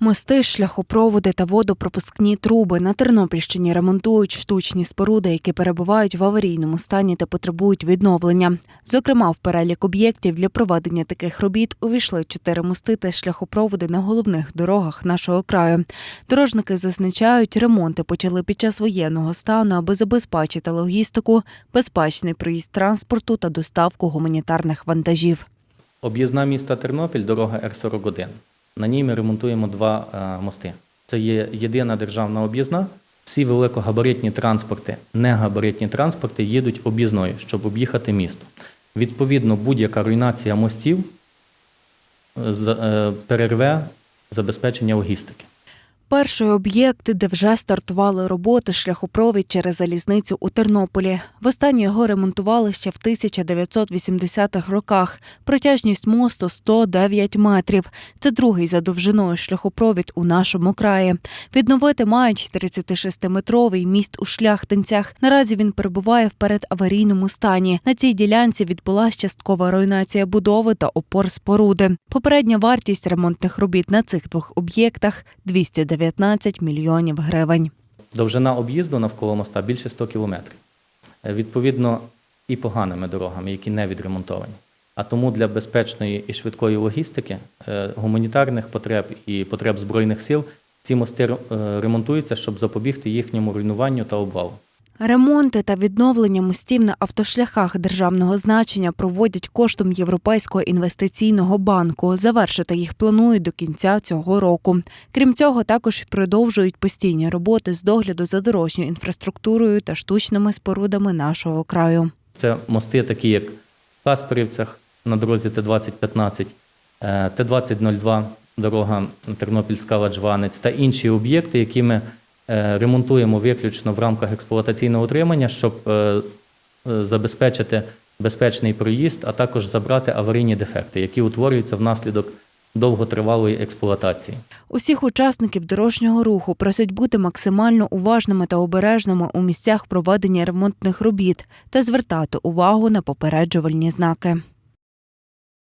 Мости, шляхопроводи та водопропускні труби на Тернопільщині ремонтують штучні споруди, які перебувають в аварійному стані та потребують відновлення. Зокрема, в перелік об'єктів для проведення таких робіт увійшли чотири мости та шляхопроводи на головних дорогах нашого краю. Дорожники зазначають, ремонти почали під час воєнного стану, аби забезпечити логістику, безпечний проїзд транспорту та доставку гуманітарних вантажів. Об'їзна міста Тернопіль, дорога Р-41. На ній ми ремонтуємо два е, мости. Це є єдина державна об'їзна. Всі великогабаритні транспорти, негабаритні транспорти їдуть об'їзною, щоб об'їхати місто. Відповідно, будь-яка руйнація мостів е, е, перерве забезпечення логістики. Перший об'єкт, де вже стартували роботи, шляхопровід через залізницю у Тернополі. Востаннє його ремонтували ще в 1980-х роках. Протяжність мосту 109 метрів. Це другий за довжиною шляхопровід у нашому краї. Відновити мають 36-метровий міст у шляхтинцях. Наразі він перебуває в передаварійному стані. На цій ділянці відбулася часткова руйнація будови та опор споруди. Попередня вартість ремонтних робіт на цих двох об'єктах 219 мільйонів гривень. Довжина об'їзду навколо моста більше 100 кілометрів. Е, Відповідно, і поганими дорогами, які не відремонтовані. А тому для безпечної і швидкої логістики, е, гуманітарних потреб і потреб Збройних сил ці мости е, ремонтуються, щоб запобігти їхньому руйнуванню та обвалу. Ремонти та відновлення мостів на автошляхах державного значення проводять коштом Європейського інвестиційного банку. Завершити їх планують до кінця цього року. Крім цього, також продовжують постійні роботи з догляду за дорожньою інфраструктурою та штучними спорудами нашого краю. Це мости, такі як в Касперівцях на дорозі Т-2015, е, Т-2002, дорога Тернопільська Ладжванець та інші об'єкти, які ми ремонтуємо виключно в рамках експлуатаційного утримання, щоб е, е, забезпечити безпечний проїзд, а також забрати аварійні дефекти, які утворюються внаслідок довготривалої експлуатації. Усіх учасників дорожнього руху просять бути максимально уважними та обережними у місцях проведення ремонтних робіт та звертати увагу на попереджувальні знаки.